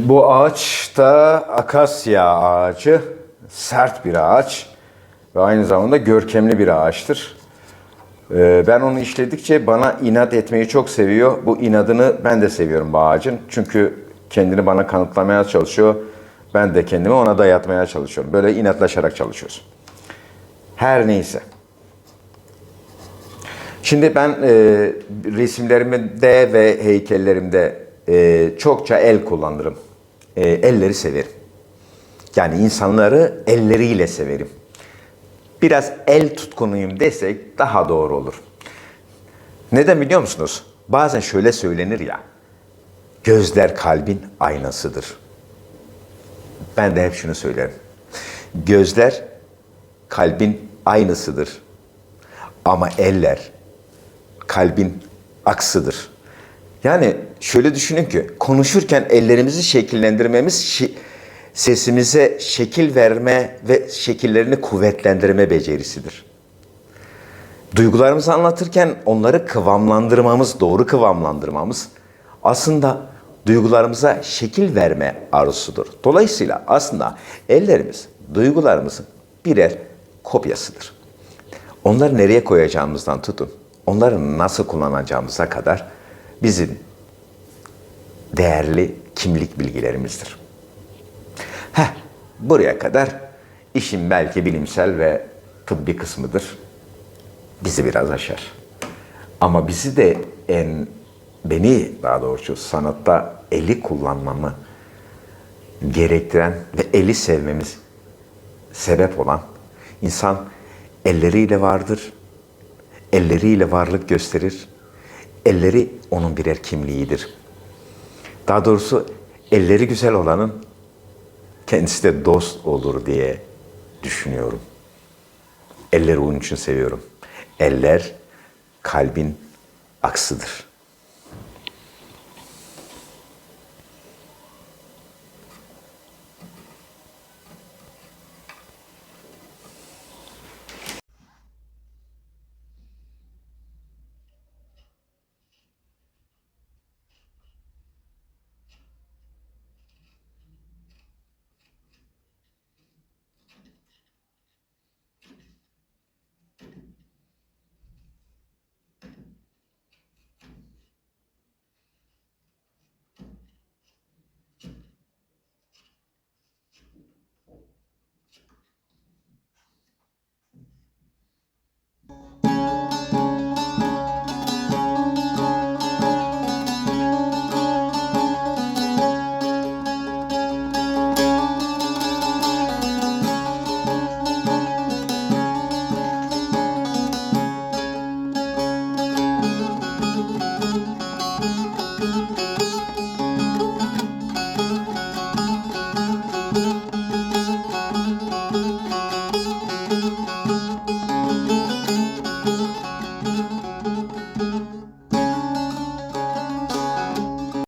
Bu ağaç da akasya ağacı. Sert bir ağaç ve aynı zamanda görkemli bir ağaçtır. Ee, Ben onu işledikçe bana inat etmeyi çok seviyor. Bu inadını ben de seviyorum bu ağacın. Çünkü kendini bana kanıtlamaya çalışıyor. Ben de kendimi ona dayatmaya çalışıyorum. Böyle inatlaşarak çalışıyoruz. Her neyse. Şimdi ben e, resimlerimde ve heykellerimde e, çokça el kullanırım. E, elleri severim. Yani insanları elleriyle severim. Biraz el tutkunuyum desek daha doğru olur. Neden biliyor musunuz? Bazen şöyle söylenir ya. Gözler kalbin aynasıdır. Ben de hep şunu söylerim. Gözler kalbin aynısıdır. Ama eller kalbin aksıdır. Yani şöyle düşünün ki konuşurken ellerimizi şekillendirmemiz şi- sesimize şekil verme ve şekillerini kuvvetlendirme becerisidir. Duygularımızı anlatırken onları kıvamlandırmamız, doğru kıvamlandırmamız aslında duygularımıza şekil verme arzusudur. Dolayısıyla aslında ellerimiz duygularımızın birer kopyasıdır. Onları nereye koyacağımızdan tutun, onları nasıl kullanacağımıza kadar bizim değerli kimlik bilgilerimizdir. Heh, buraya kadar işin belki bilimsel ve tıbbi kısmıdır. Bizi biraz aşar. Ama bizi de en, beni daha doğrusu sanatta eli kullanmamı gerektiren ve eli sevmemiz sebep olan insan elleriyle vardır, elleriyle varlık gösterir, elleri onun birer kimliğidir. Daha doğrusu elleri güzel olanın kendisi de dost olur diye düşünüyorum. Elleri onun için seviyorum. Eller kalbin aksıdır.